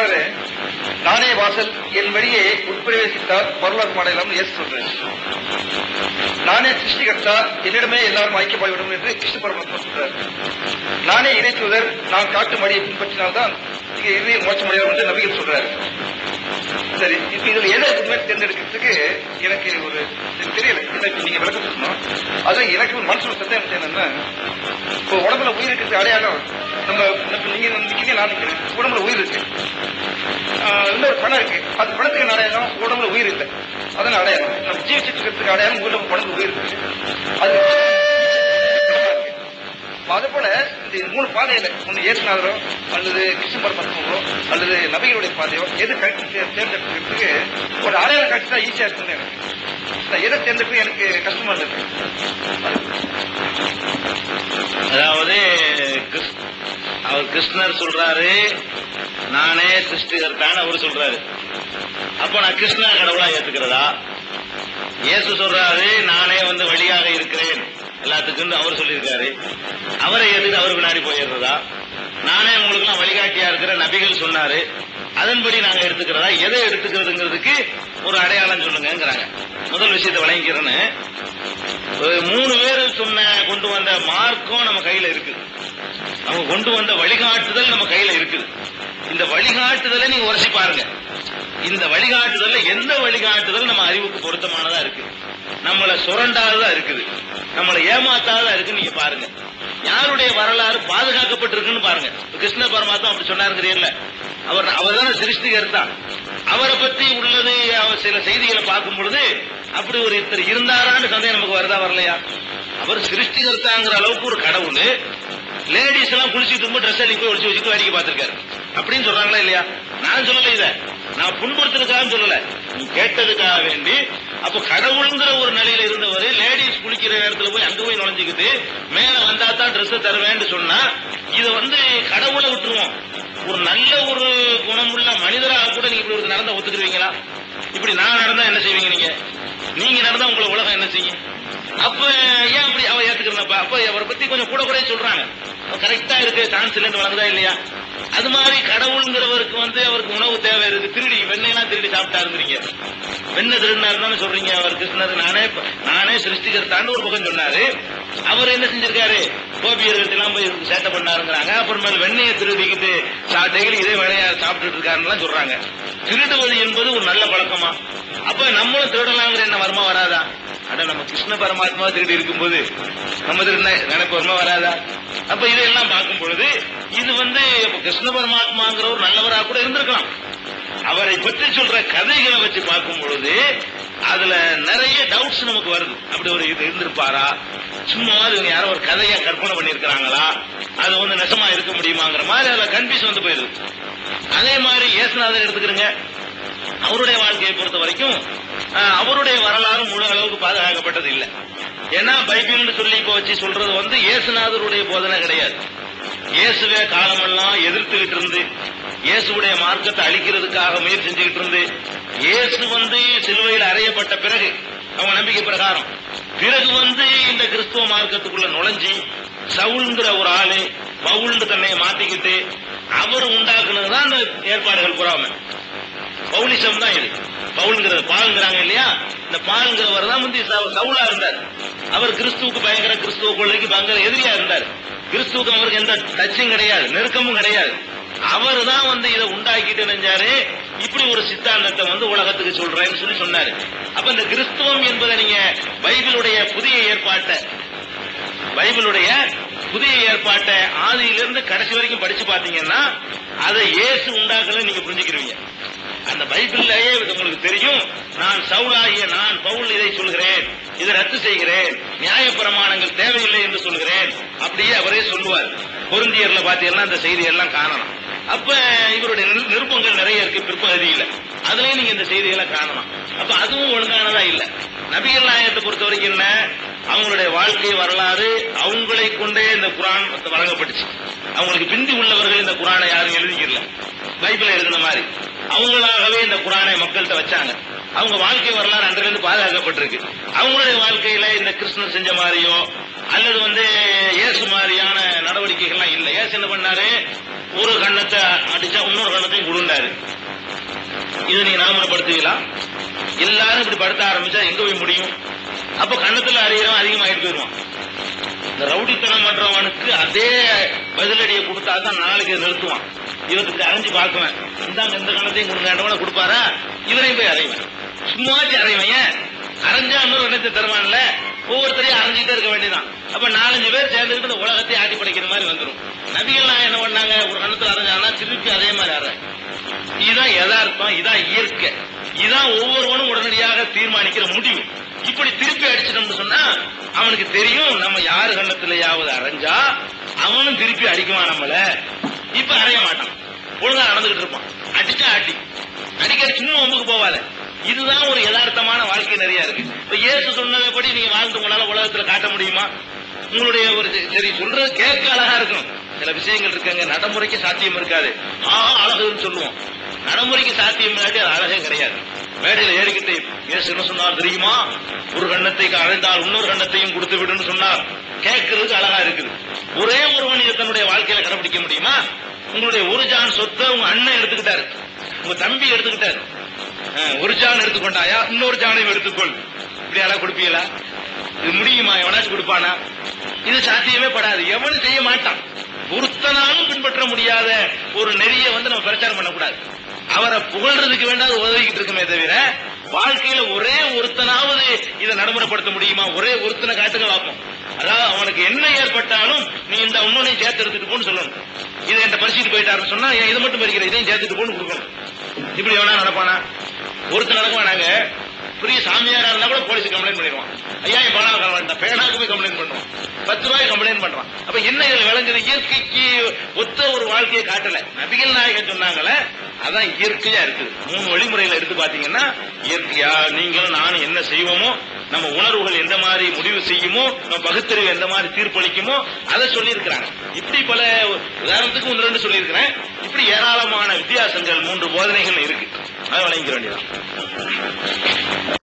இயேசுனாரு நானே வாசல் என் வழியே உட்பிரவேசித்தார் பரலோக மாடலாம் எஸ் சொல்றேன். நானே சிருஷ்டிகர்த்தா என்னிடமே எல்லாரும் ஐக்கியமாகிவிடும் என்று கிருஷ்ண பரமாத்மா சொல்றாரு. நானே இறைத்துவதர் நான் காட்டும் வழியை பின்பற்றினால்தான் இங்க இறுதி மோட்சம் அடையும் என்று நபிகள் சொல்றாரு. சரி இப்ப இதுல எதை உண்மை தேர்ந்தெடுக்கிறதுக்கு எனக்கு ஒரு தெரியல. நீங்க விளக்கம் சொல்லணும் அது எனக்கு ஒரு சத்தம் என்னன்னா இப்போ உடம்புல உயிர் இருக்கிறது அடையாளம் நம்ம நம்ம நீங்க நான் நிக்கிறேன் உடம்புல உயிர் இருக்கு. ரொம்ப இன்னொரு பணம் இருக்கு. அது பணத்துக்கு அடையாளம் உடம்புல உயிர் இல்லை. அதான் அடையாளம் நம்ம ஜீவிச்சிட்டு இருக்கிறதுக்கு அடையாளம் உடம்பு பணத்துக்கு உயிர் இருக்கு. அது அது போல இந்த மூணு பாதையில ஒன்று ஏசுநாதரோ அல்லது கிருஷ்ண பரமாத்மாவோ அல்லது நபிகளுடைய பாதையோ எது கட்சி தேர்ந்தெடுக்கிறதுக்கு ஒரு அடையாளம் கட்சி தான் ஈஸியா இருக்குன்னு நான் எதை தேர்ந்தெடுக்க எனக்கு கஷ்டமா இருக்கு. அவர் கிருஷ்ணர் சொல்றாரு. நானே சிருஷ்டிகர்த்தான்னு அவர் சொல்றாரு. அப்ப நான் கிருஷ்ணா கடவுளா ஏத்துக்கிறதா? இயேசு சொல்றாரு நானே வந்து வழியாக இருக்கிறேன். எல்லாத்துக்கும் அவர் சொல்லியிருக்காரு. அவரை ஏத்துட்டு அவர் பின்னாடி போயிடுறதா? நானே உங்களுக்கு எல்லாம் வழிகாட்டியா இருக்கிற நபிகள் சொன்னாரு. அதன்படி நாங்க எடுத்துக்கிறதா? எதை எடுத்துக்கிறதுங்கிறதுக்கு ஒரு அடையாளம் சொல்லுங்கிறாங்க முதல் விஷயத்தை வழங்கிக்கிறேன்னு ஒரு மூணு பேர் சொன்ன கொண்டு வந்த மார்க்கும் நம்ம கையில இருக்குது. அவங்க கொண்டு வந்த வழிகாட்டுதல் நம்ம கையில இருக்குது இந்த வழிகாட்டுதலை நீங்க உரசி பாருங்க. இந்த வழிகாட்டுதல்ல எந்த வழிகாட்டுதல் நம்ம அறிவுக்கு பொருத்தமானதா இருக்கு? நம்மள சுரண்டாததா இருக்குது. நம்மளை ஏமாத்தாததா இருக்குன்னு நீங்க பாருங்க. யாருடைய வரலாறு பாதுகாக்கப்பட்டிருக்குன்னு பாருங்க. கிருஷ்ண பரமாத்மா அப்படி சொன்னாருங்கிறீர்ல அவர் அவர் தானே சிருஷ்டிகர் தான். அவரை பத்தி உள்ளது அவர் சில செய்திகளை பார்க்கும் பொழுது அப்படி ஒரு இத்தர் இருந்தாரான்னு சந்தேகம் நமக்கு வருதா வரலையா? அவர் சிருஷ்டிகர்த்தாங்கிற அளவுக்கு ஒரு கடவுள். லேடிஸ் எல்லாம் குளிச்சுட்டு இருக்கும் ட்ரெஸ் அள்ளி போய் ஒழிச்சு வச்சுட்டு வேடிக்கை பார்த்திருக்காரு. அப்படின்னு சொல்றாங்களா இல்லையா? நான் சொல்லல இத. நான் புண்படுத்துறதுக்காக சொல்லல. நீ கேட்டதுக்காக வேண்டி அப்ப கடவுளுங்கிற ஒரு நிலையில இருந்தவர் லேடிஸ் குளிக்கிற இடத்துல போய் அங்க போய் நுழைஞ்சுக்கிட்டு மேல வந்தா தான் ட்ரெஸ் தருவேன்னு சொன்னா இத வந்து கடவுளை விட்டுருவோம். ஒரு நல்ல ஒரு குணமுள்ள மனிதராக கூட நீங்க இப்படி ஒரு நடந்தா ஒத்துக்குருவீங்களா இப்படி நான் நடந்தா என்ன செய்வீங்க நீங்க? நீங்க நடந்தா உங்களை உலகம் என்ன செய்யும்? அப்ப ஏன் அப்படி அவ ஏத்துக்கிறப்ப அப்ப அவரை பத்தி கொஞ்சம் கூட கூட சொல்றாங்க. கரெக்டா இருக்கு சான்ஸ் இல்லைன்னு வழங்குதா இல்லையா? அது மாதிரி கடவுளுங்கிறவருக்கு வந்து அவருக்கு உணவு தேவை இருக்கு. திருடி வெண்ணெய்லாம் திருடி சாப்பிட்டாருங்கிறீங்க வெண்ணை திருடினாருன்னு சொல்றீங்க அவர் கிருஷ்ணர். நானே நானே சிருஷ்டிகர்த்தான்னு ஒரு பக்கம் சொன்னாரு. அவர் என்ன செஞ்சிருக்காரு? கோபியர்கள் எல்லாம் போய் சேட்டை பண்ணாருங்கிறாங்க. அப்புறமேல வெண்ணெயை திருடிக்கிட்டு சாட்டைகள் இதே வேலையா சாப்பிட்டுட்டு இருக்காருன்னு சொல்றாங்க. திருடுவது என்பது ஒரு நல்ல பழக்கமா? அப்ப நம்மளும் திருடலாங்கிற என்ன வருமா வராதா? ஆனா நம்ம கிருஷ்ண பரமாத்மா திருடி இருக்கும்போது நம்ம திருடின நினைப்போருமா வராதா? அப்ப இதெல்லாம் பார்க்கும் பொழுது இது வந்து கிருஷ்ண பரமாத்மாங்கிற ஒரு நல்லவரா கூட இருந்திருக்கலாம். அவரை பற்றி சொல்ற கதைகளை வச்சு பார்க்கும் பொழுது அதுல நிறைய டவுட்ஸ் நமக்கு வருது. அப்படி ஒரு இது இருந்திருப்பாரா? சும்மா இவங்க யாரோ ஒரு கதையா கற்பனை பண்ணியிருக்கிறாங்களா? அது வந்து நெசமா இருக்க முடியுமாங்கிற மாதிரி அதுல கன்ஃபியூஸ் வந்து போயிருது அதே மாதிரி இயேசுநாதர் எடுத்துக்கிறேங்க. அவருடைய வாழ்க்கையை பொறுத்த வரைக்கும் அவருடைய வரலாறு முழு அளவுக்கு பாதுகாக்கப்பட்டது இல்லை ஏன்னா பைபிள்னு சொல்லி இப்ப வச்சு சொல்றது வந்து இயேசுநாதருடைய போதனை கிடையாது. இயேசுவே காலமெல்லாம் எதிர்த்துக்கிட்டு இருந்து இயேசுடைய மார்க்கத்தை அழிக்கிறதுக்காக முயற்சி செஞ்சுக்கிட்டு இருந்து இயேசு வந்து சிலுவையில் அறையப்பட்ட பிறகு அவங்க நம்பிக்கை பிரகாரம் பிறகு வந்து இந்த கிறிஸ்துவ மார்க்கத்துக்குள்ள நுழைஞ்சி சவுல்ங்கிற ஒரு ஆளு பவுல்னு தன்னை மாத்திக்கிட்டு அவர் உண்டாக்குனதுதான் அந்த ஏற்பாடுகள் புறாம. பவுலிசம் தான் இது. பவுல்ங்கிறது பாலுங்கிறாங்க இல்லையா? இந்த பாலுங்கிறவர் தான் வந்து சவுலா இருந்தார். அவர் கிறிஸ்துவுக்கு பயங்கர கிறிஸ்துவ கொள்ளைக்கு பயங்கர எதிரியா இருந்தார். கிறிஸ்துவுக்கு அவருக்கு எந்த டச்சும் கிடையாது நெருக்கமும் கிடையாது. அவர் தான் வந்து இதை உண்டாக்கிட்டு நினைஞ்சாரு. இப்படி ஒரு சித்தாந்தத்தை வந்து உலகத்துக்கு சொல்றேன்னு சொல்லி சொன்னாரு. அப்ப இந்த கிறிஸ்துவம் என்பதை நீங்க பைபிளுடைய புதிய ஏற்பாட்டை பைபிளுடைய புதிய ஏற்பாட்டை ஆதியிலிருந்து கடைசி வரைக்கும் படிச்சு பாத்தீங்கன்னா அதை இயேசு உண்டாக்கல நீங்க புரிஞ்சுக்கிறீங்க அந்த பைபிள்லயே உங்களுக்கு தெரியும். நான் சவுலாகிய நான் பவுல் இதை சொல்கிறேன். இதை ரத்து செய்கிறேன். நியாய பிரமாணங்கள் தேவையில்லை என்று சொல்கிறேன். அப்படியே அவரே சொல்லுவார். பொருந்தியர்ல பாத்தீங்கன்னா அந்த செய்தி எல்லாம் காணலாம். அப்ப இவருடைய நிருப்பங்கள் நிறைய இருக்கு பிற்பகுதியில அதுலயும் நீங்க இந்த செய்திகளை காணலாம். அப்ப அதுவும் ஒழுங்கானதா இல்ல. நபிகள் நாயகத்தை பொறுத்த வரைக்கும் என்ன? அவங்களுடைய வாழ்க்கை வரலாறு அவங்களை கொண்டே இந்த குரான் வழங்கப்பட்டுச்சு. அவங்களுக்கு பிந்தி உள்ளவர்கள் இந்த குரானை யாரும் எழுதிக்கல. பைபிளை எழுதின மாதிரி. அவங்களாகவே இந்த குரானை மக்கள்கிட்ட வச்சாங்க. அவங்க வாழ்க்கை வரலாறு அன்றிலிருந்து பாதுகாக்கப்பட்டிருக்கு. அவங்களுடைய வாழ்க்கையில இந்த கிருஷ்ணர் செஞ்ச மாதிரியோ அல்லது வந்து இயேசு மாதிரியான நடவடிக்கைகள்லாம் இல்லை. இயேசு என்ன பண்ணாரு? ஒரு கண்ணத்தை அடிச்சா இன்னொரு கண்ணத்தையும் கொடுண்டாரு இது இதை நீங்க நாமப்படுத்துவீங்களா எல்லாரும் இப்படி படுத்த ஆரம்பிச்சா எங்க போய் முடியும்? அப்ப கண்ணத்துல அறியறவன் அதிகமாயிட்டு போயிருவான் இந்த ரவுடித்தனம் பண்றவனுக்கு அதே பதிலடியை கொடுத்தா தான் நாளைக்கு நிறுத்துவான். இவருக்கு அரைஞ்சு பார்க்குவேன். இந்தாங்க இந்த காலத்தையும் கொடுங்க கொடுப்பாரா? இவரையும் போய் அறைவேன் சும்மாச்சு அறைவன் ஏன்? அரைஞ்சா இன்னொரு எண்ணத்தை தருவான்ல? ஒவ்வொருத்தரையும் அரைஞ்சிட்டே இருக்க வேண்டியதான் அப்ப நாலஞ்சு பேர் சேர்ந்துக்கிட்டு இந்த உலகத்தை ஆட்டி படைக்கிற மாதிரி வந்துடும் நபிகள்லாம் என்ன பண்ணாங்க? ஒரு கணத்துல அரைஞ்சாங்கன்னா திருப்பி அதே மாதிரி அறை இதுதான் யதார்த்தம் இதான் இயற்கை. இதான் ஒவ்வொருவனும் உடனடியாக தீர்மானிக்கிற முடிவு. இப்படி திருப்பி அடிச்சிட்டோம்னு சொன்னா அவனுக்கு தெரியும் நம்ம யாரு கண்ணத்திலேயாவது அரைஞ்சா அவனும் திருப்பி அடிக்குவான் நம்மள. இப்ப அறைய மாட்டான். ஒழுங்கா நடந்துகிட்டு இருப்பான். அடிச்சா அடி. அடிக்கடி சும்மா ஒம்புக்கு போவாத. இதுதான் ஒரு யதார்த்தமான வாழ்க்கை நிறைய இருக்கு. இப்ப இயேசு சொன்னபடி நீங்க வாழ்ந்து உங்களால உலகத்துல காட்ட முடியுமா? உங்களுடைய ஒரு சரி சொல்றது கேட்க அழகா இருக்கும். சில விஷயங்கள் இருக்குங்க. நடைமுறைக்கு சாத்தியம் இருக்காது. ஆ அழகுன்னு சொல்லுவோம். நடைமுறைக்கு சாத்தியம் இல்லாட்டி அது அழகே கிடையாது. மேடையில் ஏறிக்கிட்டு இயேசு என்ன சொன்னார் தெரியுமா? ஒரு கண்ணத்தை அழைந்தால் இன்னொரு கண்ணத்தையும் கொடுத்து விடுன்னு சொன்னார். கேட்கறதுக்கு அழகா இருக்குது. ஒரே ஒருவன் இதை தன்னுடைய வாழ்க்கையில கடைபிடிக்க முடியுமா? உங்களுடைய ஒரு ஜான் சொத்தை உங்க அண்ணன் எடுத்துக்கிட்டாரு. உங்க தம்பி எடுத்துக்கிட்டாரு. ஒரு ஜான் எடுத்துக்கொண்டாயா? இன்னொரு ஜானையும் எடுத்துக்கொள். இப்படி யாரா கொடுப்பீங்களா? இது முடியுமா? எவனாச்சும் கொடுப்பானா? இது சாத்தியமே படாது. எவனும் செய்ய மாட்டான். ஒருத்தனாலும் பின்பற்ற முடியாத ஒரு நெறிய வந்து நம்ம பிரச்சாரம் பண்ணக்கூடாது. அவரை புகழ்றதுக்கு வேண்டாம் உதவிக்கிட்டு இருக்குமே தவிர வாழ்க்கையில ஒரே ஒருத்தனாவது இதை நடைமுறைப்படுத்த முடியுமா? ஒரே ஒருத்தனை காட்டுங்க பார்ப்போம். அதாவது அவனுக்கு என்ன ஏற்பட்டாலும் நீ இந்த இன்னொன்னையும் சேர்த்து எடுத்துட்டு போன்னு சொல்லணும். இதை என்கிட்ட பறிச்சுட்டு போயிட்டாருன்னு சொன்னா ஏன் இதை மட்டும் பறிக்கிற இதையும் சேர்த்துட்டு போன்னு கொடுக்கணும். இப்படி எவனா நடப்பானா? ஒருத்தர் நடக்க பெரிய சாமியாரா இருந்தா கூட போலீஸ் கம்ப்ளைண்ட் பண்ணிடுவான். ஐயா என் பணம் வர பேனாக்கு போய் கம்ப்ளைண்ட் பண்ணுவான். பத்து ரூபாய் கம்ப்ளைண்ட் பண்றான். அப்ப என்ன இதுல விளைஞ்சது? இயற்கைக்கு ஒத்த ஒரு வாழ்க்கையை காட்டல. நபிகள் நாயகன் சொன்னாங்களே அதான் இயற்கையா இருக்குது. மூணு வழிமுறையில எடுத்து பாத்தீங்கன்னா இயற்கையா நீங்களும் நானும் என்ன செய்வோமோ நம்ம உணர்வுகள் எந்த மாதிரி முடிவு செய்யுமோ நம்ம பகுத்தறிவு எந்த மாதிரி தீர்ப்பளிக்குமோ அதை சொல்லியிருக்கிறாங்க. இப்படி பல உதாரணத்துக்கு ஒன்று ரெண்டு சொல்லியிருக்கிறேன். இப்படி ஏராளமான வித்தியாசங்கள் மூன்று போதனைகள் இருக்கு. அதை வழங்கிக்க வேண்டியதான்